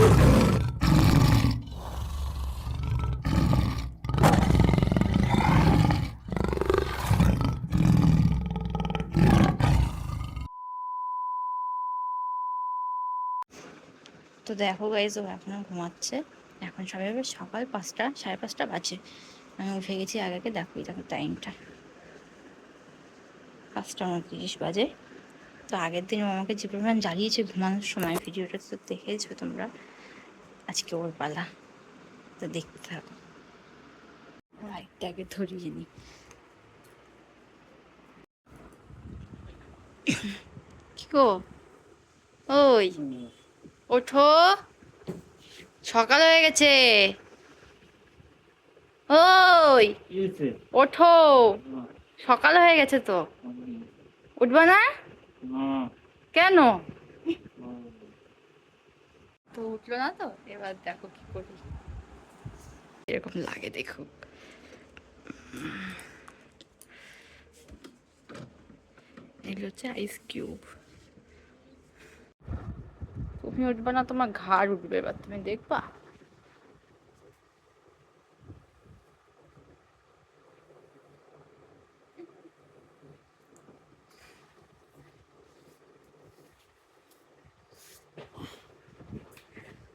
তো দেখো গাইজ ও এখনও ঘুমাচ্ছে। এখন সবাই সকাল পাঁচটা, সাড়ে পাঁচটা বাজে। আমি উঠে গেছি, আগে আগে দেখো দেখো টাইমটা পাঁচটা উনত্রিশ বাজে। তো আগের দিন আমাকে যে পরিমাণ জ্বালিয়েছে ঘুমানোর সময়, ভিডিওটা তো দেখেছ তোমরা। আজকে ওর পালা। তো দেখতে থাকো। লাইটটা আগে ধরিয়ে নি। কি গো? ওই ওঠো। সকাল হয়ে গেছে। ওই ওঠো। সকাল হয়ে গেছে তো। উঠবা না। কেন? তো উঠল না তো? এবার দেখো কি করি। এরকম লাগে দেখো এগুলো হচ্ছে আইস কিউব তুমি উঠবে না, তোমার ঘাড় উঠবে এবার। তুমি দেখবা?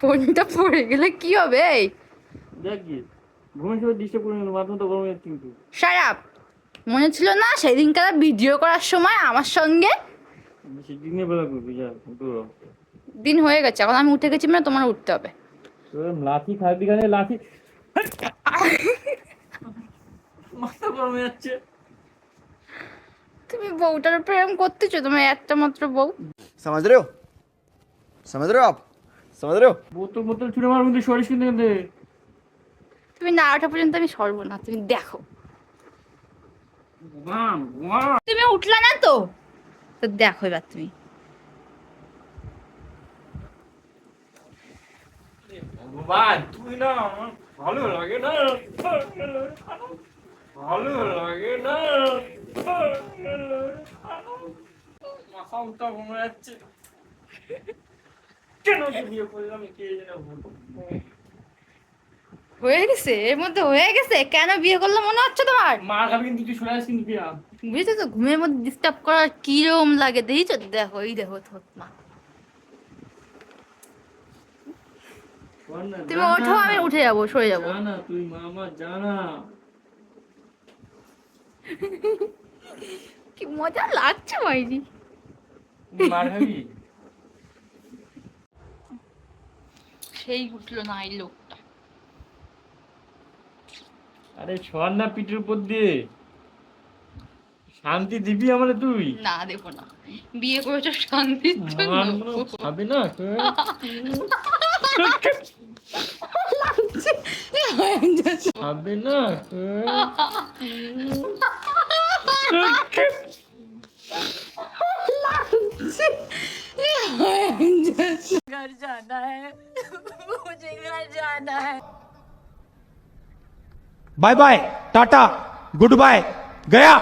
ফোনটা পড়ে গেলে কি হবে দেখ ঘুমের সময় ডিস্টার্ব করে গেল মাথা তো গরম কিন্তু। সারাপ মনে ছিল না সেদিনকার ভিডিও করার সময় আমার সঙ্গে? সেদিনে বেলা করবি যা দিন হয়ে গেছে এখন আমি উঠে গেছি মানে তোমার উঠতে হবে। লাঠি খাবি লাঠি মাথা গরম হয়ে যাচ্ছে তুমি বউটার প্রেম করতেছো তোমার একটা মাত্র বউ समझ रहे हो समझ रहे हो आप समझ रहे हो বোতল বোতল ছুড়ে মার কিন্তু সরিস কিন্তু কিন্তু তুমি না ওঠা পর্যন্ত আমি সরবো না তুমি দেখো ভগবান ভগবান তুমি উঠলা না তো তো দেখো এবার তুমি ভগবান তুই না আমার ভালো লাগে না ভালো লাগে না। মাথা ঘুমে যাচ্ছে। কেন বিয়ে করলাম কে জানে হয়ে গেছে এর মধ্যে হয়ে গেছে। কেন বিয়ে করলে মনে হচ্ছে তোমার? মা খাবি কিন্তু তুই বিয়া বুঝেছ তো ঘুমের মধ্যে ডিস্টার্ব করার কিরম লাগে দেখেছ? তো? দেখো এই দেখো না, তুমি ওঠো আমি উঠে যাব সরে যাব। না তুই মামা জানা। কি মজা লাগছে মাইরি। মার সেই উঠল না এই লোকটা। আরে ছড় না পিঠের উপর দিয়ে। শান্তি দিবি আমারে তুই? না দেবো না। বিয়ে করেছ শান্তির জন্য। মনে না খাবে না। घर जाना है। मुझे घर जाना है। Bye bye tata good bye गया।